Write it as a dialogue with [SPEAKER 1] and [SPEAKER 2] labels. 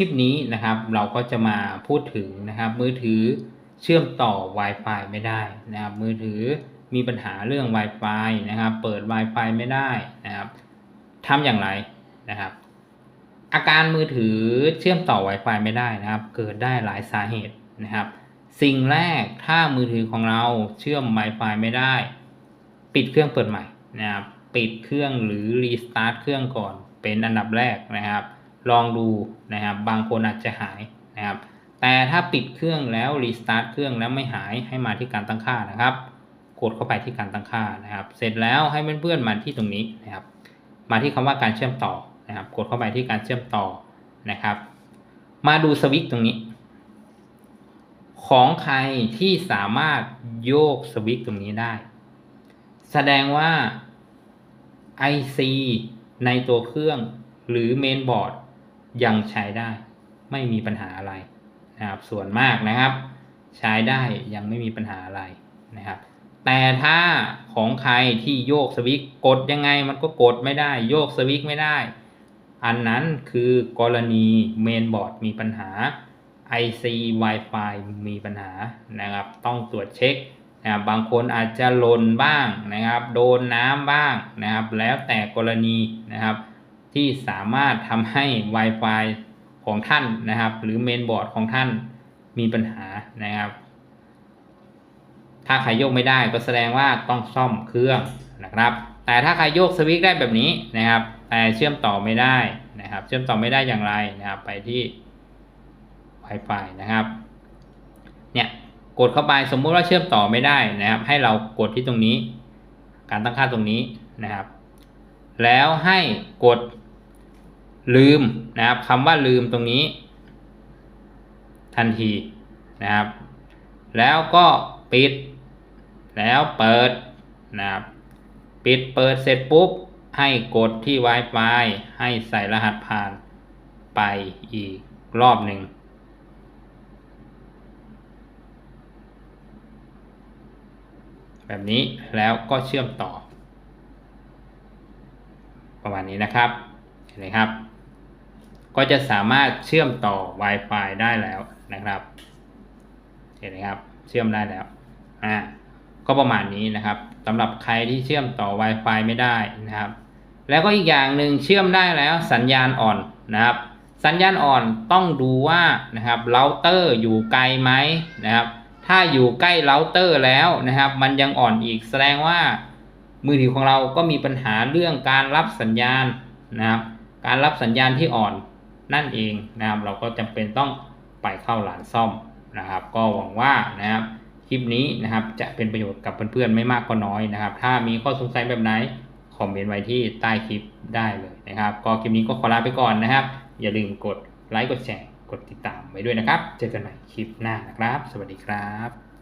[SPEAKER 1] ลิปนี้นะครับ เราก็จะมาพูดถึงนะครับ มือถือเชื่อมต่อ Wi-Fi ไม่ได้นะครับ มือถือมีปัญหาเรื่อง Wi-Fi นะครับ เปิด Wi-Fi ไม่ได้นะครับทำอย่างไรนะครับ อาการมือถือเชื่อมต่อ Wi-Fi ไม่ได้นะครับ เกิดได้หลายสาเหตุนะครับ สิ่งแรกถ้ามือถือของเราเชื่อม Wi-Fi ไม่ได้ ปิดเครื่องเปิดใหม่นะครับ ปิดเครื่องหรือรีสตาร์ทเครื่องก่อนเป็นอันดับแรกนะครับ ลองดูนะครับ บางคนอาจจะหายนะครับ แต่ถ้าปิดเครื่องแล้วรีสตาร์ทเครื่องแล้วไม่หายให้มาที่การตั้งค่านะครับ กดเข้าไปที่การตั้งค่านะครับ เสร็จแล้วให้เพื่อนๆมาที่ตรงนี้นะครับ มาที่คำว่าการเชื่อมต่อนะครับ กดเข้าไปที่การเชื่อมต่อนะครับ มาดูสวิตตรงนี้ ของใครที่สามารถโยกสวิตตรงนี้ได้ แสดงว่า IC ในตัวเครื่องหรือเมนบอร์ด ยังใช้ได้ไม่มีปัญหาอะไรนะครับส่วนมากนะครับ ใช้ได้ยังไม่มีปัญหาอะไรนะครับ แต่ถ้าของใครที่โยกสวิตกดยังไงมันก็กดไม่ได้ โยกสวิตไม่ได้ อันนั้นคือกรณีเมนบอร์ดมีปัญหา IC Wi-Fi มีปัญหานะครับ ต้องตรวจเช็คนะครับบางคนอาจจะหล่นบ้างนะครับ โดนน้ำบ้างนะครับ แล้วแต่กรณีนะครับ ที่สามารถทำให้ Wi-Fi ของท่านนะครับ หรือเมนบอร์ดของท่านมีปัญหานะครับ ถ้าใครโยกไม่ได้ก็แสดงว่าต้องซ่อมเครื่องนะครับ แต่ถ้าใครโยกสวิตช์ได้แบบนี้นะครับ แต่เชื่อมต่อไม่ได้นะครับ เชื่อมต่อไม่ได้อย่างไรนะครับ ไปที่ Wi-Fi นะครับ เนี่ยกดเข้าไปสมมุติว่าเชื่อมต่อไม่ได้นะครับ ให้เรากดที่ตรงนี้ การตั้งค่าตรงนี้นะครับ แล้วให้กด ลืมนะครับคำว่าลืมตรงนี้ ทันทีนะครับ แล้วก็ปิด แล้วเปิดนะครับปิดเปิดเสร็จปุ๊บ ให้กดที่ Wi-Fi ให้ใส่รหัสผ่านไปอีกรอบหนึ่งแบบนี้แล้วก็เชื่อมต่อ ประมาณนี้นะครับเห็นไหมครับ ก็จะสามารถเชื่อมต่อ Wi-Fi ได้แล้วนะครับเห็นไหมครับ เชื่อมได้แล้วอ่าก็ประมาณนี้นะครับสำหรับใครที่เชื่อมต่อ Wi-Fi ไม่ได้นะครับ แล้วก็อีกอย่างหนึ่งเชื่อมได้แล้วสัญญาณอ่อนนะครับ สัญญาณอ่อนต้องดูว่านะครับเราเตอร์อยู่ไกลไหมนะครับ ถ้าอยู่ใกล้เราเตอร์แล้วนะครับ มันยังอ่อนอีกแสดงว่า มือถือของเราก็มีปัญหาเรื่องการรับสัญญาณนะครับ การรับสัญญาณที่อ่อน นั่นเองนะครับ เราก็จำเป็นต้องไปเข้าร้านซ่อมนะครับ ก็หวังว่านะครับคลิปนี้นะครับจะเป็นประโยชน์กับเพื่อนๆไม่มากก็น้อยนะครับ ถ้ามีข้อสงสัยแบบไหนคอมเมนต์ไว้ที่ใต้คลิปได้เลยนะครับ ก็คลิปนี้ก็ขอลาไปก่อนนะครับ อย่าลืมกดไลค์กดแชร์กดติดตามไว้ด้วยนะครับ เจอกันใหม่คลิปหน้านะครับ สวัสดีครับ